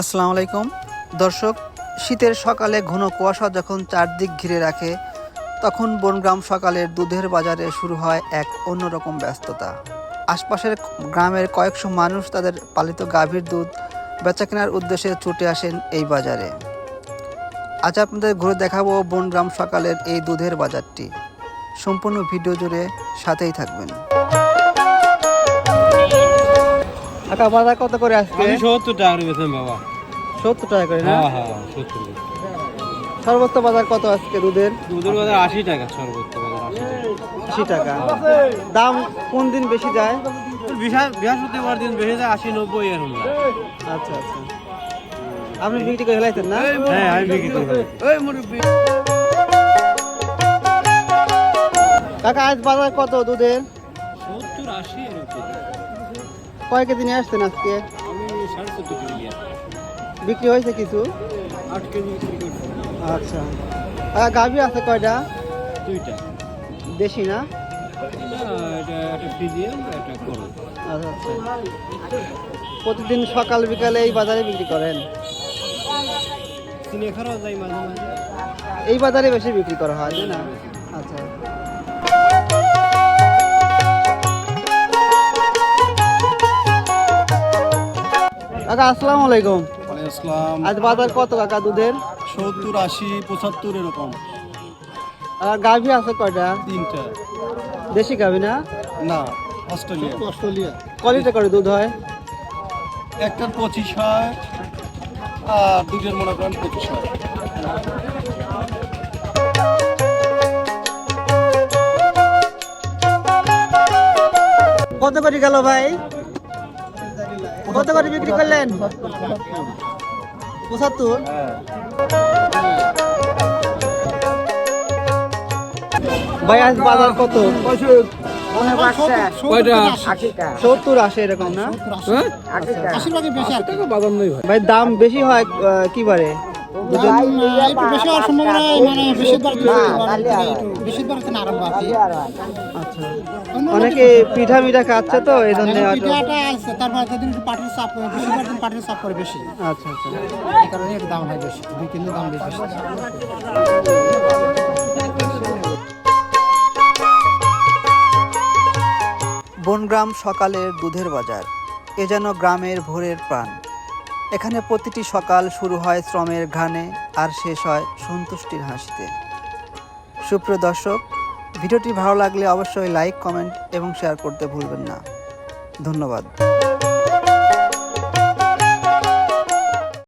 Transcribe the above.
আসসালামু আলাইকুম। দর্শক, শীতের সকালে ঘন কুয়াশা যখন চারদিক ঘিরে রাখে, তখন বনগ্রাম সকালের দুধের বাজারে শুরু হয় এক অন্যরকম ব্যস্ততা। আশপাশের গ্রামের কয়েকশো মানুষ তাদের পালিত গাভীর দুধ বেচাকেনার উদ্দেশ্যে ছুটে আসেন এই বাজারে। আজ আপনাদের ঘুরে দেখাবো বনগ্রাম সকালের এই দুধের বাজারটি। সম্পূর্ণ ভিডিও জুড়ে সাথেই থাকবেন। আকা বাজার কত করে আজকে? আমি সত্তর টাকা করে বেছেন বাবা। সত্তর টাকা করে হ্যাঁ হ্যাঁ সত্তর সর্বোচ্চ বাজার কত আজকে দুধের? দুধের বাজার আশি টাকা সর্বোচ্চ বাজার আশি টাকা। দাম কোন দিন বেশি যায়? বিশাল বৃহস্পতিবার দিন বেশি যায় আশি নব্বই এরকম যায়। আচ্ছা আচ্ছা। আপনি বিক্রি করে ফেলাইছেন না? হ্যাঁ আমি বিক্রি করি কাকা আজ বাজার কত দুধের? সত্তর আশি এরকম। কয় কেজি নিয়ে আসছেন আজকে বিক্রি হয়েছে কিছু? আচ্ছা। গাভি আছে কয়টা? দুইটা। দেশি না? আচ্ছা আচ্ছা। প্রতিদিন সকাল বিকালে এই বাজারে বিক্রি করেন? এই বাজারে বেশি বিক্রি করা হয় না? আচ্ছা। কাকা আসসালামু আলাইকুম। আসসালাম। আজ বাজার কত কাকা দুধের? সত্তর আশি পঁচাত্তর এরকম। আর গাভি আছে কয়টা? তিনটা। দেশি গাভি না? না অস্ট্রেলিয়া। অস্ট্রেলিয়া। ক করে দুধ হয়? একটার পঁচিশ হয় আর দুটোর মনে করেন পঁচিশ হয়। কত করে গেল ভাই? কত করে বিক্রি করলেন? পঁচাত্তর। ভাই আজ বাজার কত? সত্তর আসে এরকম না? হ্যাঁ? বাদাম নেই ভাই দাম বেশি হয় কি বারে? বেশি হওয়ার সম্ভাবনা মানে আরম্ভ আছে আচ্ছা। অনেকে পিঠা মিঠা খাচ্ছে তো এই জন্য পিঠাটা আছে তারপর যেদিন চাপ করে দিন পাটির চাপ করে বেশি। আচ্ছা আচ্ছা। এই কারণে দাম হয় বেশি দুই কিলো দাম বেশি বনগ্রাম সকালের দুধের বাজার এ যেন গ্রামের ভোরের প্রাণ এখানে প্রতিটি সকাল শুরু হয় শ্রমের ঘানে আর শেষ হয় সন্তুষ্টির হাসিতে। সুপ্রিয় দর্শক, ভিডিওটি ভালো লাগলে অবশ্যই লাইক কমেন্ট এবং শেয়ার করতে ভুলবেন না। ধন্যবাদ।